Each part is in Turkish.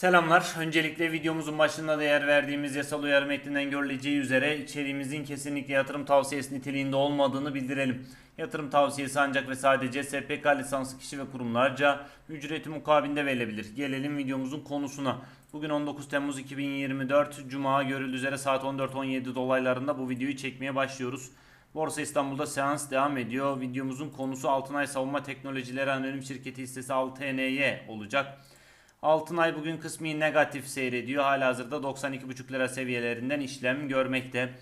Selamlar. Öncelikle videomuzun başında değer verdiğimiz yasal uyarı metninden görüleceği üzere içeriğimizin kesinlikle yatırım tavsiyesi niteliğinde olmadığını bildirelim. Yatırım tavsiyesi ancak ve sadece SPK lisanslı kişi ve kurumlarca ücreti mukabilinde verilebilir. Gelelim videomuzun konusuna. Bugün 19 Temmuz 2024 Cuma görüldüğü üzere saat 14.17 dolaylarında bu videoyu çekmeye başlıyoruz. Borsa İstanbul'da seans devam ediyor. Videomuzun konusu Altınay Savunma Teknolojileri Anonim Şirketi hissesi 6NY olacak. Altınay bugün kısmi negatif seyrediyor. Halihazırda 92,5 lira seviyelerinden işlem görmekte.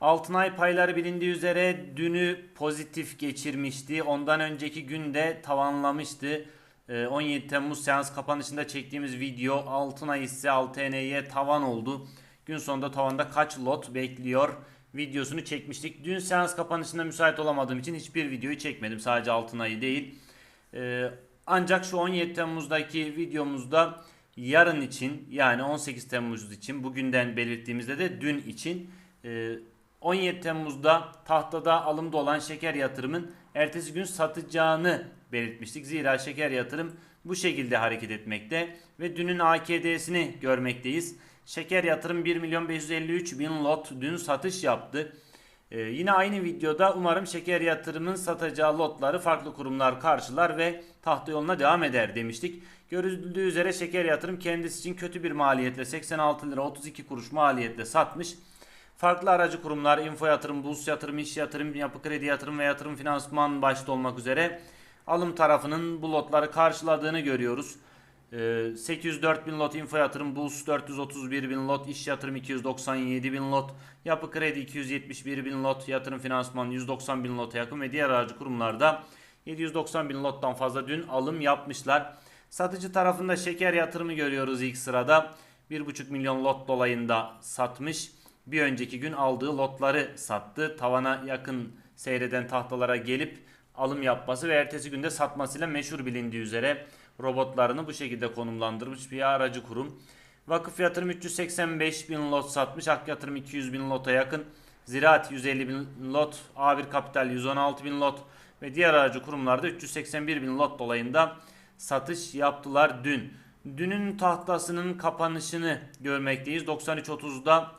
Altınay payları bilindiği üzere dünü pozitif geçirmişti. Ondan önceki günde tavanlamıştı. Ee, 17 Temmuz seans kapanışında çektiğimiz video Altınay hisse 6NY tavan oldu. Gün sonunda tavanda kaç lot bekliyor videosunu çekmiştik. Dün seans kapanışında müsait olamadığım için hiçbir videoyu çekmedim. Sadece Altınay'ı değil. Ancak şu 17 Temmuz'daki videomuzda yarın için yani 18 Temmuz için bugünden belirttiğimizde de dün için e, 17 Temmuz'da tahtada alımda olan şeker yatırımın ertesi gün satacağını belirtmiştik. Zira şeker yatırım bu şekilde hareket etmekte ve dünün AKD'sini görmekteyiz. Şeker yatırım 1 milyon 553 bin lot dün satış yaptı. Ee, yine aynı videoda umarım şeker yatırımın satacağı lotları farklı kurumlar karşılar ve tahta yoluna devam eder demiştik. Görüldüğü üzere şeker yatırım kendisi için kötü bir maliyetle 86 lira 32 kuruş maliyetle satmış. Farklı aracı kurumlar, info yatırım, burs yatırım, iş yatırım, yapı kredi yatırım ve yatırım finansman başta olmak üzere alım tarafının bu lotları karşıladığını görüyoruz. Ee, 804 bin lot info yatırım, burs 431 bin lot, iş yatırım 297 bin lot, yapı kredi 271 bin lot, yatırım finansman 190 bin lota yakın ve diğer aracı kurumlarda 790 bin lottan fazla dün alım yapmışlar. Satıcı tarafında şeker yatırımı görüyoruz ilk sırada. 1,5 milyon lot dolayında satmış. Bir önceki gün aldığı lotları sattı. Tavana yakın seyreden tahtalara gelip alım yapması ve ertesi günde satmasıyla meşhur bilindiği üzere robotlarını bu şekilde konumlandırmış bir aracı kurum. Vakıf yatırım 385 bin lot satmış. Ak yatırım 200 bin lota yakın. Ziraat 150 bin lot. A1 Kapital 116 bin lot. Ve diğer aracı kurumlarda 381 bin lot dolayında satış yaptılar dün. Dünün tahtasının kapanışını görmekteyiz. 93.30'da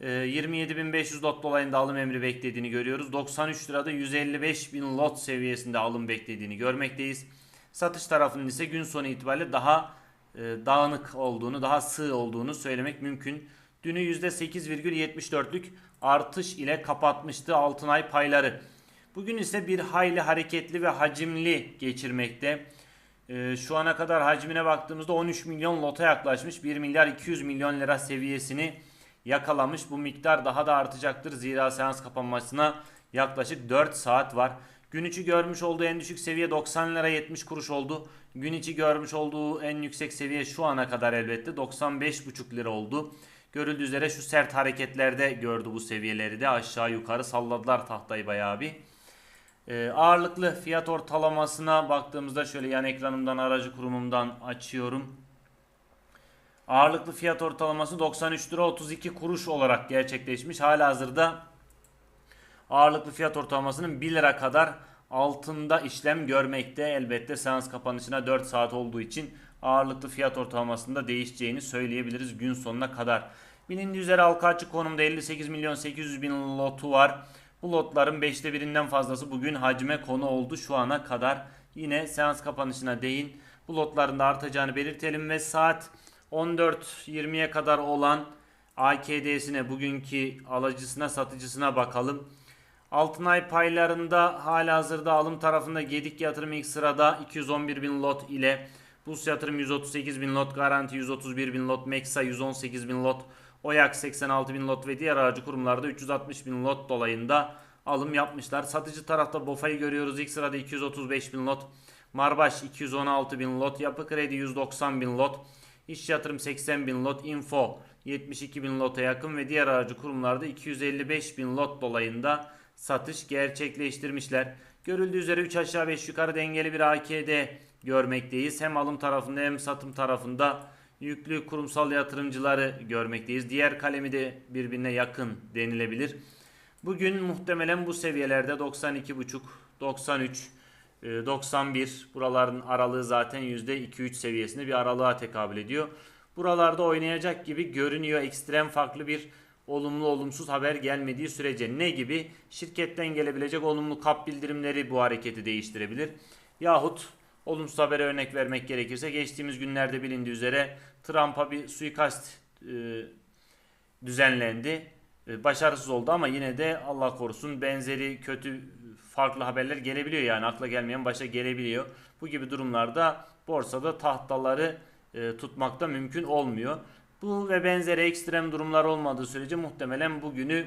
e, 27.500 lot dolayında alım emri beklediğini görüyoruz. 93 lirada 155 bin lot seviyesinde alım beklediğini görmekteyiz. Satış tarafının ise gün sonu itibariyle daha e, dağınık olduğunu, daha sığ olduğunu söylemek mümkün. Dünü %8,74'lük artış ile kapatmıştı Altınay payları. Bugün ise bir hayli hareketli ve hacimli geçirmekte. Ee, şu ana kadar hacmine baktığımızda 13 milyon lota yaklaşmış. 1 milyar 200 milyon lira seviyesini yakalamış. Bu miktar daha da artacaktır. Zira seans kapanmasına yaklaşık 4 saat var. Gün içi görmüş olduğu en düşük seviye 90 lira 70 kuruş oldu. Gün içi görmüş olduğu en yüksek seviye şu ana kadar elbette 95,5 lira oldu. Görüldüğü üzere şu sert hareketlerde gördü bu seviyeleri de aşağı yukarı salladılar tahtayı bayağı bir. Ee, ağırlıklı fiyat ortalamasına baktığımızda şöyle yan ekranımdan aracı kurumumdan açıyorum. Ağırlıklı fiyat ortalaması 93 lira 32 kuruş olarak gerçekleşmiş. Halihazırda ağırlıklı fiyat ortalamasının 1 lira kadar altında işlem görmekte. Elbette seans kapanışına 4 saat olduğu için ağırlıklı fiyat ortalamasında değişeceğini söyleyebiliriz gün sonuna kadar. Bilindiği üzere halka açık konumda 58 milyon 800 bin lotu var. Bu lotların 5'te birinden fazlası bugün hacme konu oldu şu ana kadar. Yine seans kapanışına değin. Bu lotların da artacağını belirtelim ve saat 14.20'ye kadar olan AKD'sine bugünkü alıcısına satıcısına bakalım. Altınay paylarında hala hazırda alım tarafında Gedik yatırım ilk sırada 211 bin lot ile Bus yatırım 138 bin lot, Garanti 131 bin lot, Meksa 118 bin lot, Oyak 86 bin lot ve diğer aracı kurumlarda 360 bin lot dolayında alım yapmışlar. Satıcı tarafta BOFA'yı görüyoruz. İlk sırada 235 bin lot, Marbaş 216 bin lot, Yapı Kredi 190 bin lot, İş Yatırım 80 bin lot, Info 72 bin lota yakın ve diğer aracı kurumlarda 255 bin lot dolayında satış gerçekleştirmişler. Görüldüğü üzere 3 aşağı 5 yukarı dengeli bir AKD görmekteyiz. Hem alım tarafında hem satım tarafında yüklü kurumsal yatırımcıları görmekteyiz. Diğer kalemi de birbirine yakın denilebilir. Bugün muhtemelen bu seviyelerde 92,5, 93 e, 91 buraların aralığı zaten %2-3 seviyesinde bir aralığa tekabül ediyor. Buralarda oynayacak gibi görünüyor ekstrem farklı bir olumlu olumsuz haber gelmediği sürece ne gibi şirketten gelebilecek olumlu kap bildirimleri bu hareketi değiştirebilir. Yahut olumsuz habere örnek vermek gerekirse geçtiğimiz günlerde bilindiği üzere Trump'a bir suikast e, düzenlendi. E, başarısız oldu ama yine de Allah korusun benzeri kötü farklı haberler gelebiliyor yani akla gelmeyen başa gelebiliyor. Bu gibi durumlarda borsada tahtaları e, tutmakta mümkün olmuyor. Bu ve benzeri ekstrem durumlar olmadığı sürece muhtemelen bugünü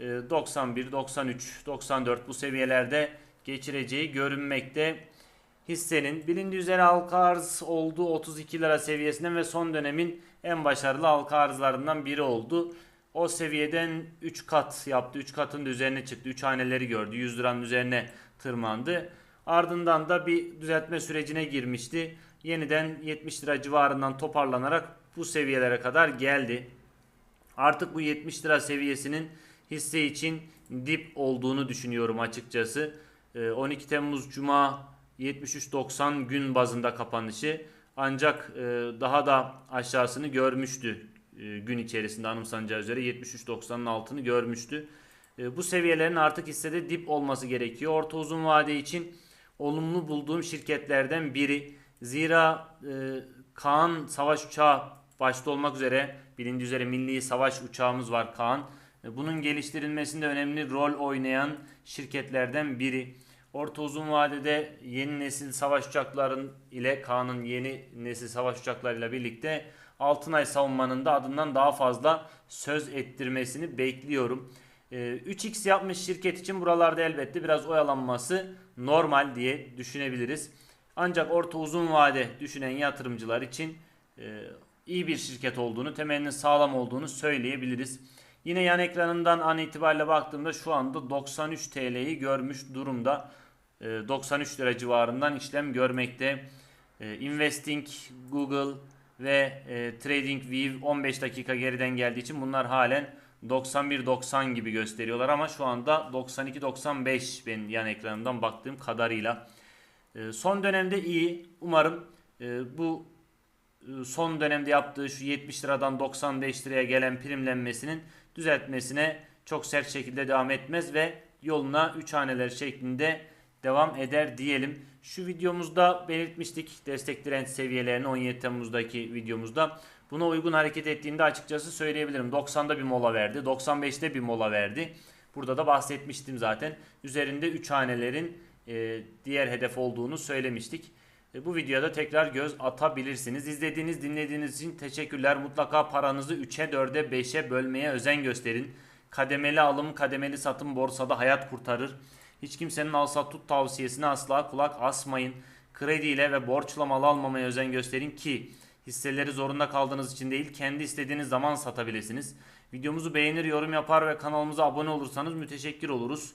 e, 91, 93, 94 bu seviyelerde geçireceği görünmekte. Hissenin bilindiği üzere halka arz olduğu 32 lira seviyesinden ve son dönemin en başarılı halka arzlarından biri oldu. O seviyeden 3 kat yaptı. 3 katın da üzerine çıktı. 3 haneleri gördü. 100 liranın üzerine tırmandı. Ardından da bir düzeltme sürecine girmişti. Yeniden 70 lira civarından toparlanarak bu seviyelere kadar geldi. Artık bu 70 lira seviyesinin hisse için dip olduğunu düşünüyorum açıkçası. Ee, 12 Temmuz Cuma 73.90 gün bazında kapanışı ancak e, daha da aşağısını görmüştü e, gün içerisinde anımsanacağı üzere 73.90'ın altını görmüştü. E, bu seviyelerin artık hissede dip olması gerekiyor. Orta uzun vade için olumlu bulduğum şirketlerden biri. Zira Kaan savaş uçağı başta olmak üzere bilindiği üzere milli savaş uçağımız var Kaan. E, Bunun geliştirilmesinde önemli rol oynayan şirketlerden biri. Orta uzun vadede yeni nesil savaş uçakların ile Kaan'ın yeni nesil savaş uçaklarıyla birlikte Altınay savunmanın da adından daha fazla söz ettirmesini bekliyorum. Ee, 3x yapmış şirket için buralarda elbette biraz oyalanması normal diye düşünebiliriz. Ancak orta uzun vade düşünen yatırımcılar için e, iyi bir şirket olduğunu, temelinin sağlam olduğunu söyleyebiliriz. Yine yan ekranından an itibariyle baktığımda şu anda 93 TL'yi görmüş durumda. E, 93 lira civarından işlem görmekte. E, Investing, Google ve e, TradingView 15 dakika geriden geldiği için bunlar halen 91-90 gibi gösteriyorlar ama şu anda 92-95 ben yan ekranından baktığım kadarıyla. E, son dönemde iyi. Umarım e, bu son dönemde yaptığı şu 70 liradan 95 liraya gelen primlenmesinin düzeltmesine çok sert şekilde devam etmez ve yoluna 3 haneler şeklinde devam eder diyelim. Şu videomuzda belirtmiştik destek direnç seviyelerini 17 Temmuz'daki videomuzda. Buna uygun hareket ettiğinde açıkçası söyleyebilirim. 90'da bir mola verdi. 95'te bir mola verdi. Burada da bahsetmiştim zaten. Üzerinde 3 hanelerin e, diğer hedef olduğunu söylemiştik. E, bu videoda tekrar göz atabilirsiniz. İzlediğiniz, dinlediğiniz için teşekkürler. Mutlaka paranızı 3'e, 4'e, 5'e bölmeye özen gösterin. Kademeli alım, kademeli satım borsada hayat kurtarır. Hiç kimsenin al sat tut tavsiyesine asla kulak asmayın. Krediyle ve borçla mal almamaya özen gösterin ki hisseleri zorunda kaldığınız için değil kendi istediğiniz zaman satabilirsiniz. Videomuzu beğenir, yorum yapar ve kanalımıza abone olursanız müteşekkir oluruz.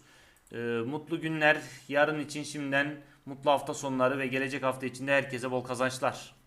Ee, mutlu günler yarın için şimdiden mutlu hafta sonları ve gelecek hafta içinde herkese bol kazançlar.